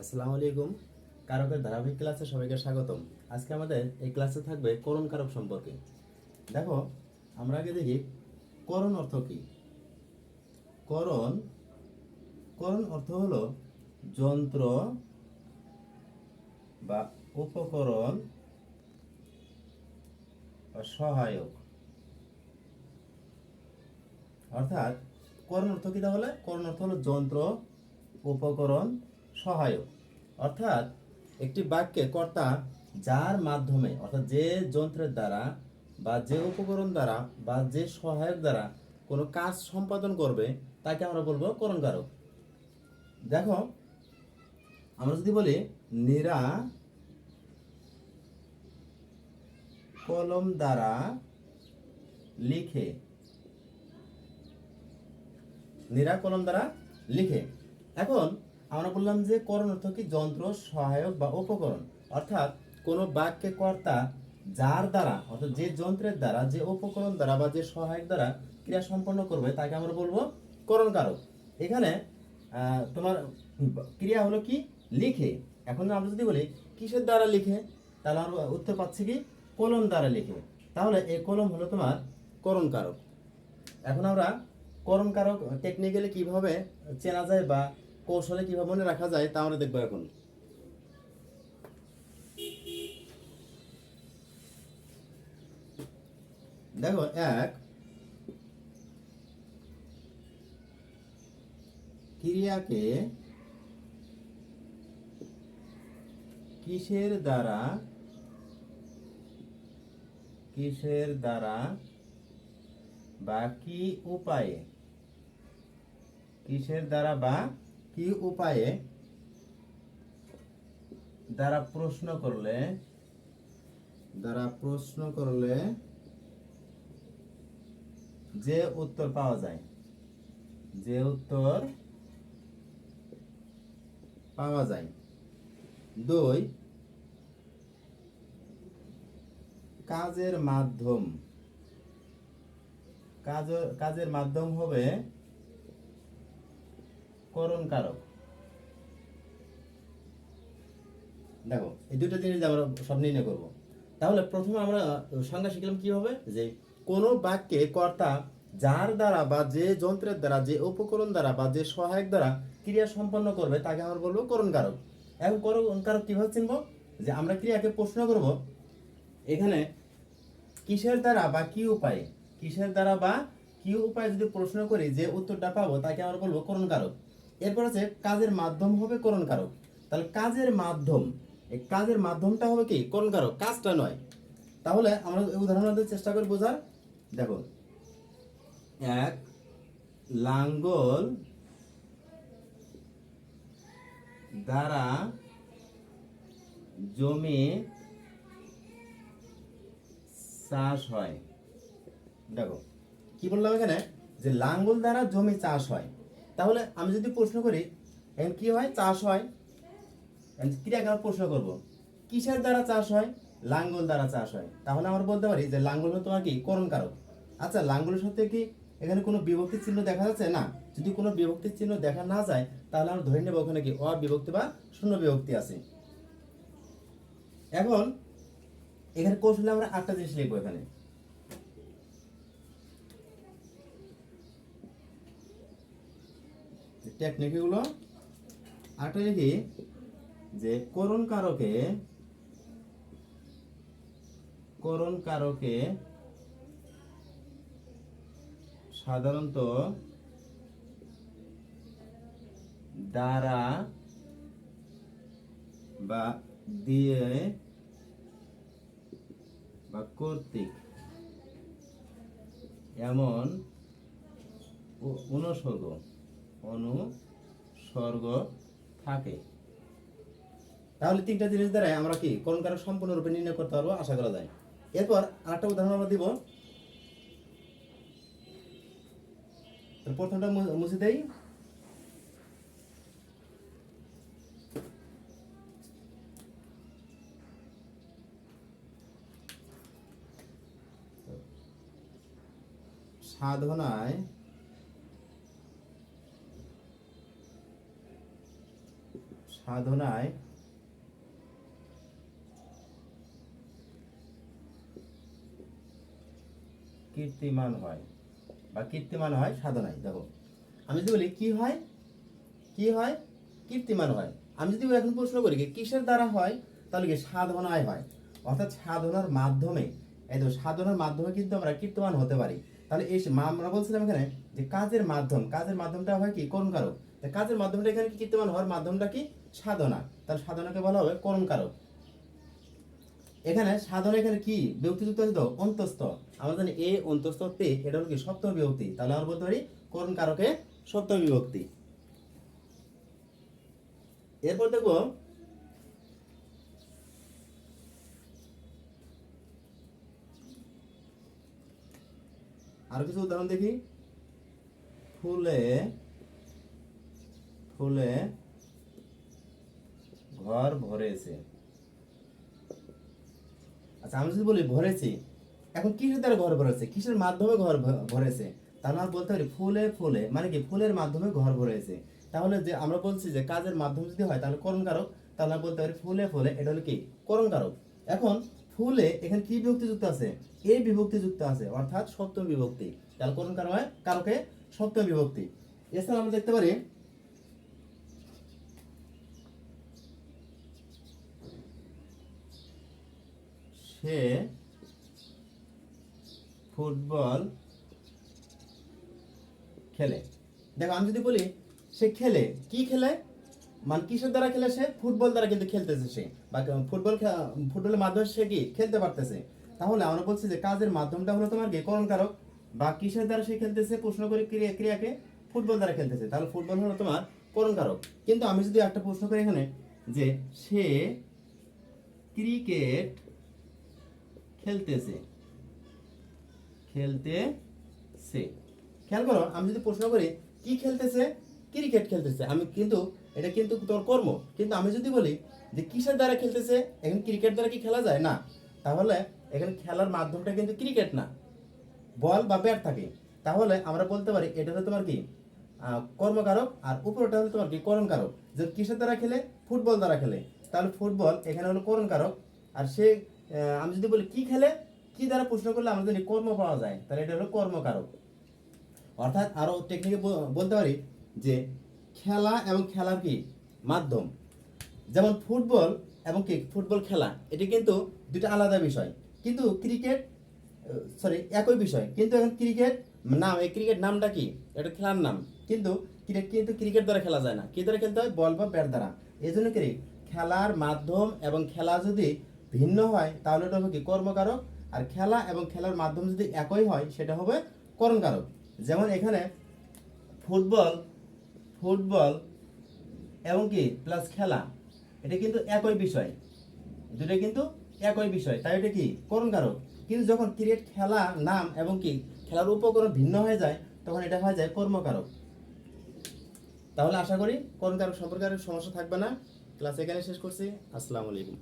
আসসালামু আলাইকুম। কারকের ধারাবাহিক ক্লাসে সবাইকে স্বাগতম। আজকে আমাদের এই ক্লাসে থাকবে করণ কারক সম্পর্কে। দেখো, আমরা আগে দেখি, করণ অর্থ কি? করণ করণ অর্থ হলো যন্ত্র বা উপকরণ সহায়ক। অর্থাৎ করণ অর্থ কি তাহলে? করণ অর্থ হলো যন্ত্র, উপকরণ সহায়ক। অর্থাৎ একটি বাক্যে কর্তা যার মাধ্যমে, অর্থাৎ যে যন্ত্রের দ্বারা বা যে উপকরণ দ্বারা বা যে সহায়ক দ্বারা কোনো কাজ সম্পাদন করবে, তাকে আমরা বলব করণকারক। দেখো, আমরা যদি বলি নিরা কলম দ্বারা লিখে, নিরা কলম দ্বারা লিখে। এখন আমরা বললাম যে করণ অর্থ কি? যন্ত্র, সহায়ক বা উপকরণ। অর্থাৎ কোনো বাক্যে কর্তা যার দ্বারা, অর্থাৎ যে যন্ত্রের দ্বারা, যে উপকরণ দ্বারা বা যে সহায়ক দ্বারা ক্রিয়া সম্পন্ন করবে, তাকে আমরা বলব করণ কারক এখানে তোমার ক্রিয়া হলো কি? লিখে। এখন আমরা যদি বলি, কিসের দ্বারা লিখে? তাহলে আমরা উত্তর পাচ্ছি কি? কলম দ্বারা লিখে। তাহলে এই কলম হলো তোমার করণ কারক এখন আমরা করণ কারক টেকনিক্যালি কীভাবে চেনা যায় বা কৌশলে কীভাবে মনে রাখা যায় তা আমরা দেখব এখন। দেখো, এক, ক্রিয়াকে কিসের দ্বারা কিসের দ্বারা বা কি উপায়ে, কিসের দ্বারা বা কি উপায়ে দ্বারা প্রশ্ন করলে, দ্বারা প্রশ্ন করলে যে উত্তর পাওয়া যায়, যে উত্তর পাওয়া যায়। দুই, কাজের মাধ্যম। কাজ কাজের মাধ্যম হবে করণ কারক দেখো, এই দুটো জিনিস আমরা সব নির্ণয় করব। তাহলে প্রথমে আমরা সংজ্ঞা শিখলাম কি হবে যে কোনো বাক্যে কর্তা যার দ্বারা বা যে যন্ত্রের দ্বারা, যে উপকরণ দ্বারা বা যে সহায়ক দ্বারা ক্রিয়া সম্পন্ন করবে, তাকে আমরা বলব করণ কারক এখন করণ কারক কীভাবে চিনবো? যে আমরা ক্রিয়াকে প্রশ্ন করব, এখানে কিসের দ্বারা বা কি উপায়ে? কিসের দ্বারা বা কি উপায়ে যদি প্রশ্ন করি, যে উত্তরটা পাবো, তাকে আমরা বলব করণ কারক এরপর আছে কাজের মাধ্যম হবে করণ কারক তাহলে কাজের মাধ্যম, এই কাজের মাধ্যমটা হবে কি? করণ কারক কাজটা নয়। তাহলে আমরা উদাহরণ চেষ্টা করি বোঝার। দেখো, এক লাঙ্গল দ্বারা জমি চাষ হয়। দেখো, কি বললাম এখানে? যে লাঙ্গল দ্বারা জমি চাষ হয়। তাহলে আমি যদি প্রশ্ন করি, এখন কি হয়? চাষ হয়। এখন ক্রিয়াকে আমরা প্রশ্ন করব? কিসের দ্বারা চাষ হয়? লাঙ্গল দ্বারা চাষ হয়। তাহলে আমরা বলতে পারি যে লাঙ্গল হতো আর কি? করণ কারক আচ্ছা লাঙ্গলের সাথে কি এখানে কোনো বিভক্তির চিহ্ন দেখা যাচ্ছে? না। যদি কোনো বিভক্তির চিহ্ন দেখা না যায়, তাহলে আমরা ধরে নেব ওখানে কি অবিভক্তি বা শূন্য বিভক্তি আছে। এখন, এখানে কৌশলে আমরা আটটা জিনিস লিখব এখানে। টেকনিক এগুলো? আটটা লিখি যে করণ কারকে করণ কারকে সাধারণত দ্বারা বা দিয়ে বা কর্তৃক এমন অনুসর্গ। অনুসর্গ থাকে। তাহলে তিনটা জিনিস দ্বারা আমরা কি করণ কারক সম্পূর্ণরূপে নির্ণয় করতে পারব? আশা করা যায়। এরপর আরেকটা উদাহরণ আমরা দিব। প্রথমটা মুছে দেই। সাধনায় সাধনায় কীর্তিমান হয়। বা কীর্তিমান হয় সাধনায়। দেখো, আমি যদি বলি, কি হয়? কি হয়? কীর্তিমান হয়। আমি যদি এখন প্রশ্ন করি কিসের দ্বারা হয়, তাহলে কি সাধনায় হয়? অর্থাৎ সাধনার মাধ্যমে, এই তো সাধনার মাধ্যমে কিন্তু আমরা কীর্তিমান হতে পারি। তাহলে এই আমরা বলছিলাম এখানে যে কাজের মাধ্যম, কাজের মাধ্যমটা হয় কি? করণ কারক? কাজের মাধ্যমটা এখানে কি কীর্তিমান হওয়ার মাধ্যমটা কি? সাধনা। তাহলে সাধনাকে বলা হবে করণ কারক এখানে সাধনা এখানে কি? বিভক্তিযুক্ত আছে তো অন্তস্থ। আমরা জানি এ, অন্তস্থ, তে, এটা হলো কি? সপ্তম বিভক্তি। তাহলে আমরা বলতে পারি করণ কারকে সপ্তম বিভক্তি। এরপর দেখো আর কিছু উদাহরণ দেখি। ফুলে ফুলে ঘর ভরেছে। আচ্ছা আমি যদি বলি ভরেছি, এখন কিসের দ্বারা ঘর ভরেছে? কিসের মাধ্যমে ঘর ভরেছে? তাহলে আমরা বলতে পারি ফুলে ফুলে মানে কি ফুলের মাধ্যমে ঘর ভরেছে। তাহলে যে আমরা বলছি যে কাজের মাধ্যম যদি হয়, তাহলে করণ কারক তাহলে বলতে পারি ফুলে ফুলে, এটা হলো কি? করণ কারক এখন ফুলে এখানে কি বিভক্তি যুক্ত আছে? এই বিভক্তি যুক্ত আছে, অর্থাৎ সপ্তম বিভক্তি। তাহলে করণ কারক হয় কারকে? সপ্তম বিভক্তি। এছাড়া আমরা দেখতে পারি সে ফুটবল খেলে। দেখো, আমি যদি বলি সে খেলে, কি খেলে? মানে কিসের দ্বারা খেলে সে? ফুটবল দ্বারা কিন্তু খেলতেছে সে। বা ফুটবল ফুটবলের মাধ্যমে সে কি? খেলতে পারতেছে। তাহলে আমরা বলছি যে কাজের মাধ্যমটা হলো তোমার কি? করণ কারক বা কিসের দ্বারা সে খেলতেছে? প্রশ্ন করি ক্রিয়া ক্রিয়াকে ফুটবল দ্বারা খেলতেছে। তাহলে ফুটবল হলো তোমার করণ কারক কিন্তু আমি যদি একটা প্রশ্ন করি এখানে, যে সে ক্রিকেট খেলতেছে। খেলতেছে। খেয়াল করো, আমি যদি প্রশ্ন করি, কি খেলতেছে? ক্রিকেট খেলতেছে। আমি কিন্তু, এটা কিন্তু তোর কর্ম। কিন্তু আমি যদি বলি যে কিসের দ্বারা খেলতেছে? এখন ক্রিকেট দ্বারা কি খেলা যায়? না। তাহলে এখানে খেলার মাধ্যমটা কিন্তু ক্রিকেট না। বল বা ব্যাট থাকে। তাহলে আমরা বলতে পারি, এটা হলো তোমার কি? কর্মকারক আর উপরটা হলো তোমার কি? করণকারক। যে কিসের দ্বারা খেলে? ফুটবল দ্বারা খেলে। তাহলে ফুটবল এখানে হলো করণকারক। আর সে আমি যদি বলি কি খেলে, কি দ্বারা প্রশ্ন করলে যদি কর্ম পাওয়া যায়, তাহলে এটা হলো কর্মকারক। অর্থাৎ আরও টেকনিকে বলতে পারি যে খেলা এবং খেলার কি? মাধ্যম। যেমন ফুটবল এবং কি? ফুটবল খেলা। এটি কিন্তু দুটো আলাদা বিষয়। কিন্তু ক্রিকেট সরি একই বিষয়। কিন্তু এখন ক্রিকেট নাম, এই ক্রিকেট নামটা কি? এটা খেলার নাম। কিন্তু ক্রিকেট কিন্তু ক্রিকেট দ্বারা খেলা যায় না। কি দ্বারা খেলতে হয়? বল বা ব্যাট দ্বারা। এই জন্য কি? খেলার মাধ্যম এবং খেলা যদি ভিন্ন হয়, তাহলে এটা হবে কি? কর্মকারক আর খেলা এবং খেলার মাধ্যম যদি একই হয়, সেটা হবে করণকারক। যেমন এখানে ফুটবল ফুটবল এবং কি? প্লাস খেলা। এটা কিন্তু একই বিষয়। দুটো কিন্তু একই বিষয়। তাই এটা কি? করণ কারক কিন্তু যখন ক্রিকেট খেলা নাম এবং কি? খেলার উপকরণ ভিন্ন হয়ে যায়, তখন এটা হয়ে যায় কর্মকারক। তাহলে আশা করি করণ কারক সম্পর্কে আর সমস্যা থাকবে না। ক্লাস এখানে শেষ করছি। আসসালামু আলাইকুম।